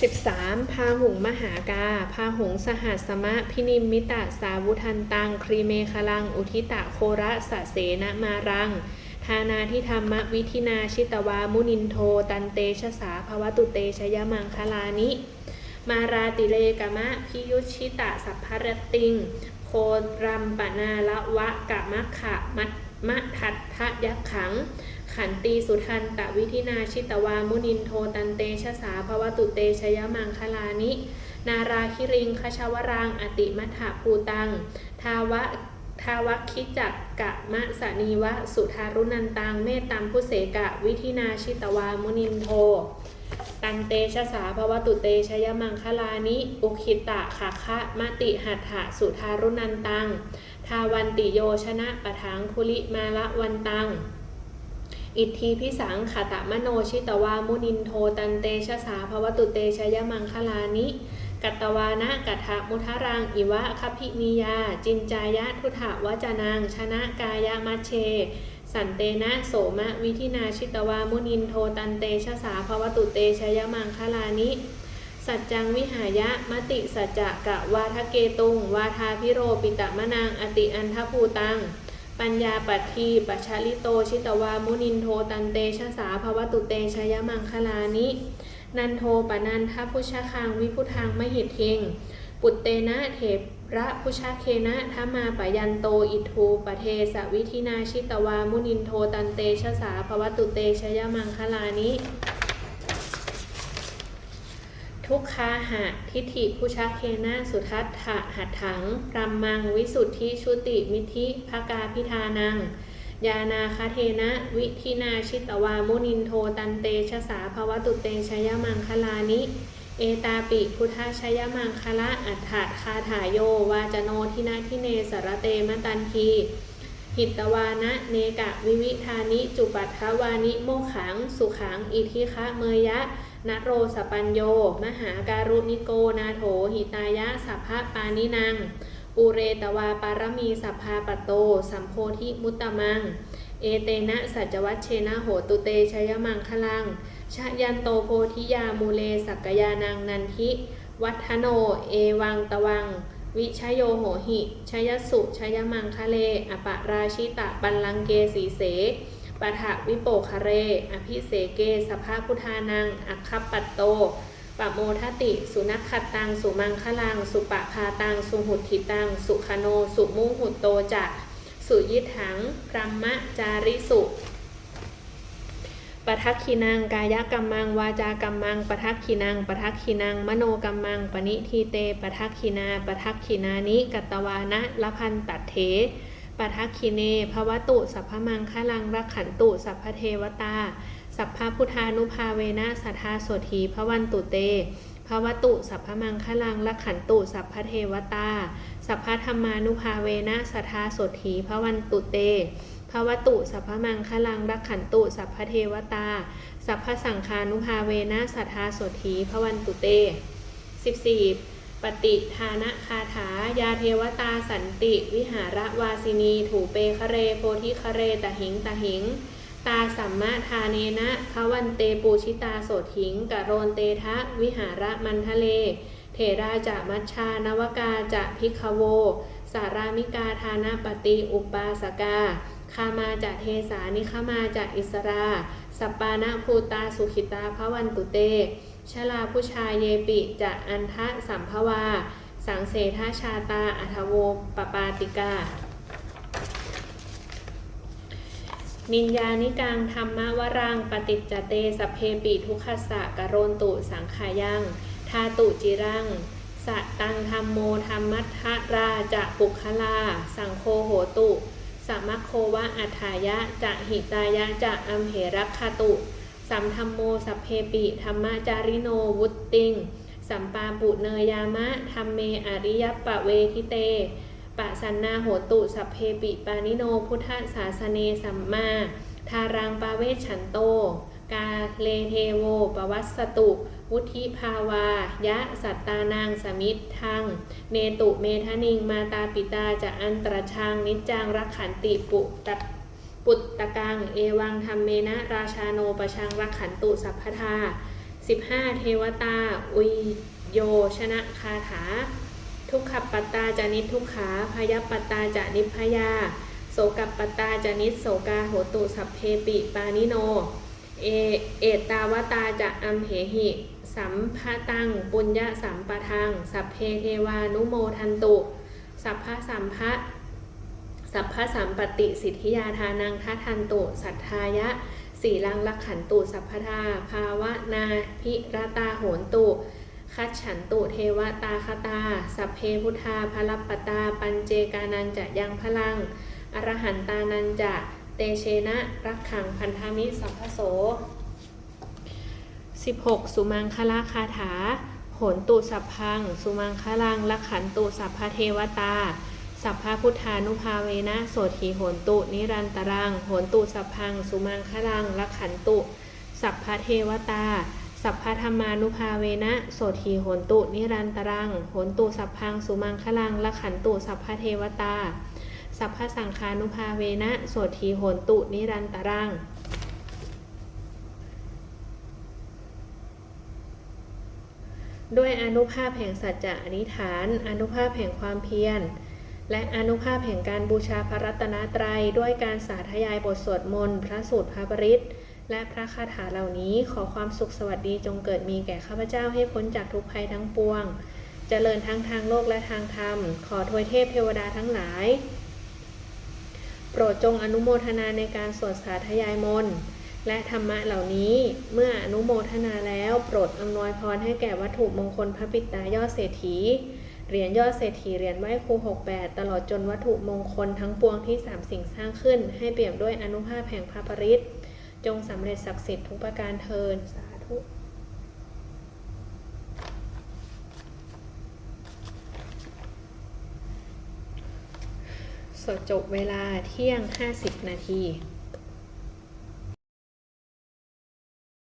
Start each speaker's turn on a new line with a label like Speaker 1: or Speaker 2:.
Speaker 1: 13. พาหุงมหากา พาหุงสหัสมะ พินิมมิตะสาวุทันตัง ครีเมคลัง อุทิตะโคระสะเสนะมารัง ทานาทิธรรมวิธินาชิตวามุนินโท ตันเตชะสาภวตุเตชยมังคลานิ มาราติเลกมะ พิยุชิตะสัพพรติง โครัมปนาละวะกะมะขะมัตมะทัตทะยักขัง ขันตีสุทันตะวิธินาชิตวามุนินโทตันเตชะสาภวตุเตชยมังคลานิ นาราคิริงคชวรังอติมัทภูตัง ทาวะทาวคิจักกะมะสนีวะสุทารุนันตังเมตตัมพุเสกะวิธินาชิตวามุนินโท ตันเตชะสาภวตุเตชยมังคลานิ อุคิตะขาคะมติหัตถะสุทารุนันตัง ทาวันติโยชนะปะทังคุลิมาละวันตัง อิทธิพิสังขตะมโนชิตวามุนินโทตันเตชะสาภวตุเตชยมังคลานิ กัตตวานะกัทะมุทารัง อิวะคพิมียา จินจายะทุถาวจนังชนะกายะมัชเช สันเตนะโสมะวิธินาชิตวามุนินโทตันเตชะสาภวตุเตชยมังคลานิสัจจังวิหายะมติสัจจะกะวาทะเกตุง วาทาพิโรปิตะมะนางอติอันทภูตัง ปัญญาปัตทีปัชาลิโตชิตวามุนินโทตันเตชะสาภวตุเตชยมังคลานิ นันโทปนันทพุชคังวิพุทังมหิทเทงปุตเตนะเถระพุชเคนะทมาปยันโตอิทูปเทสวิธินาชิตวามุนินโทตันเตชะสาภวตุเตชยมังคลานิ ทุกขาหะทิฏฐิพุชเคนะสุทัตถะหัตถังรัมมังวิสุทธิชุติมิธิภากาพิธานัง ยานาคาเทนะวิธินาชิตวามุนินโทตันเตชะสาภวตุเตชยมังคลานิเอตาปิพุทธชยมังคละอัฏฐาคาถาโยวาจโนทินาทิเนสรเตมตันที หิตวานะเนกะวิวิธานิ จุปัฏฐวานิโมขัง สุขัง อิทิคะเมยะนโรสปัญโย มหาการุณิโกนาโถ หิตายะสัพพะปานินัง อุเรตวาปารมีสัพพาปโต สัมโพธิมุตตมัง เอเตนะสัจวัชเชนะโหตุเตชยมังคลัง ชะยันโตโพธิยามูเลสักกยานังนันทิ วัฒโน เอวังตวัง วิชโยโหหิชยสุชยมังคะเล อปราชิตะบัลลังเกสีเสปะทะวิโปคะเร อภิเสเก สภาพุทธานัง อัคคปัตโตปะโมทติ สุนักขัตตัง สุมังคลัง สุปะพาตัง สุหุติตัง สุขโน สุมุหุตโตจะ สุยิถังพรัมมะจาริสุ ปทักขินังกายกรรมังวาจากรรมังปทักขินังปทักขินังมโนกรรมังปณิทีเตปทักขินาปทักขินานิกัตตวานะละพันตัดเถปทักขิเนภวตุสัพพมังคลังรักขันตุสัพพเทวตา สัพพพุทธานุภาเวนะสัทธาโสธีพระวันตุเตภวตุสัพพมังคลังรักขันตุสัพพเทวตา สัพพธรรมานุภาเวนะสัทธาโสธีพระวันตุเต ภวตุ สัพพมังคลังรักขันตุ สัพพเทวตา สัพพสังคานุภาเวนะสัทธาโสธีพระวันตุเต 14. ปฏิทานะคาถา ยาเทวตาสันติ วิหารวาสินี ถูเปคะเร โพธิคะเรตหิงตหิง ตาสัมมาทาเนนะพระวันเตปูชิตาโสถิงกะโรนเตทะ วิหารมันทะเลเถราจะมัชชานวกาจะพิกโว สารามิกาทานาปฏิอุปาสกา คามาจะเทสานิคมาจะอิสราสปปานะภูตาสุขิตาพระวันตุเต ชลาผู้ชายเยปิจะอันทะสัมภวา สังเสทาชาตาอัทโวปปาติกา นินยานิกังธรรมวรังปฏิจจเตสเพปิทุกขสะกะโรนตุสังขายังทาตุจิรังสตังธรรมโมธรรมัทธราจะปุคลา สังโคโหตุ สัมมโควะอัฏฐายะจะหิตายะจะอัมเหรักขตุ สัมธรรมโมสัพเพปิธรรมจาริโนวุตติง สัมปาปุเนยามะธรรมเมอริยปะเวทิเตปะสันนาโหตุสัพเพปิปานิโนพุทธศาสเนสัมมา ทารังปาเวชันโต กาเลเทโว ปวัสสตุ วุธิภาวา ยะสัตตานางสมิทธัง เนตุเมทะนิง มาตาปิตาจะอันตรชัง นิจจังรักขันติปุตตะปุตตะกัง เอวังธรรมเมนะ ราชาโนปชังรักขันตุสัพพทา 15 เทวตา อุยโยชนะคาถา ทุกขปัตตาจานิทุกขา พยปัตตาจานิพยา โสกปัตตาจานิโสกาโหตุสัพเพปิปานิโน เอเอตาวตาจะอัมเหหิ สัมภะตัง ปุญญะสัมปทังสัพเพเทวานุโมทันตุ สัพพะสัมภะสัพพะสัมปติสิทธิยาทานังทัทันตุ สัทธายะสีลังลักขันตุสัพพทาภาวะนาพิรตาโหนตุคัจฉันตุเทวตาคตา สัพเพพุทธาพลัปปตา ปัญเจกานันจะยังพลัง อรหันตานันจะ เตเชนะ รักขังพันธมิสัพพโส 16 สุมังคลาคาถาโหนตุสัพพัง สุมังคลังลักขันตุสัพพเทวตา สัพพพุทธานุภาเวนะโสถีโหนตุ นิรันตรังโหนตุสัพพัง สุมังคลังลักขันตุ สัพพเทวตา สัพพธรรมานุภาเวนะโสถีโหนตุ นิรันตรังโหนตุสัพพัง สุมังคลังลักขันตุ สัพพเทวตา สัพพสังคานุภาเวนะโสถีโหนตุนิรันตรังด้วยอนุภาพแห่งสัจจะอนิฐาน อนุภาพแห่งความเพียร และอนุภาพแห่งการบูชาพระรัตนตรัย ด้วยการสาธยายบทสวดมนต์พระสูตรพระปริตและพระคาถาเหล่านี้ขอความสุขสวัสดีจงเกิดมีแก่ข้าพเจ้าให้พ้นจากทุกภัยทั้งปวงเจริญทั้งทางโลกและทางธรรม ขอทวยเทพเทวดาทั้งหลาย โปรดจงอนุโมทนาในการสวดสาธยายมนต์และธรรมะเหล่านี้เมื่ออนุโมทนาแล้วโปรดอำนวยพรให้แก่วัตถุมงคลพระปิตายอดเศรษฐีเหรียญยอดเศรษฐีเหรียญไหว้ครู68 ตลอดจนวัตถุมงคลทั้งปวงที่สามสิ่งสร้างขึ้น ให้เปี่ยมด้วยอนุภาพแห่งพระปริตรจงสำเร็จศักดิ์สิทธิ์ทุกประการเทินสาธุ ดจบเวลาเที่ยง 50 นาที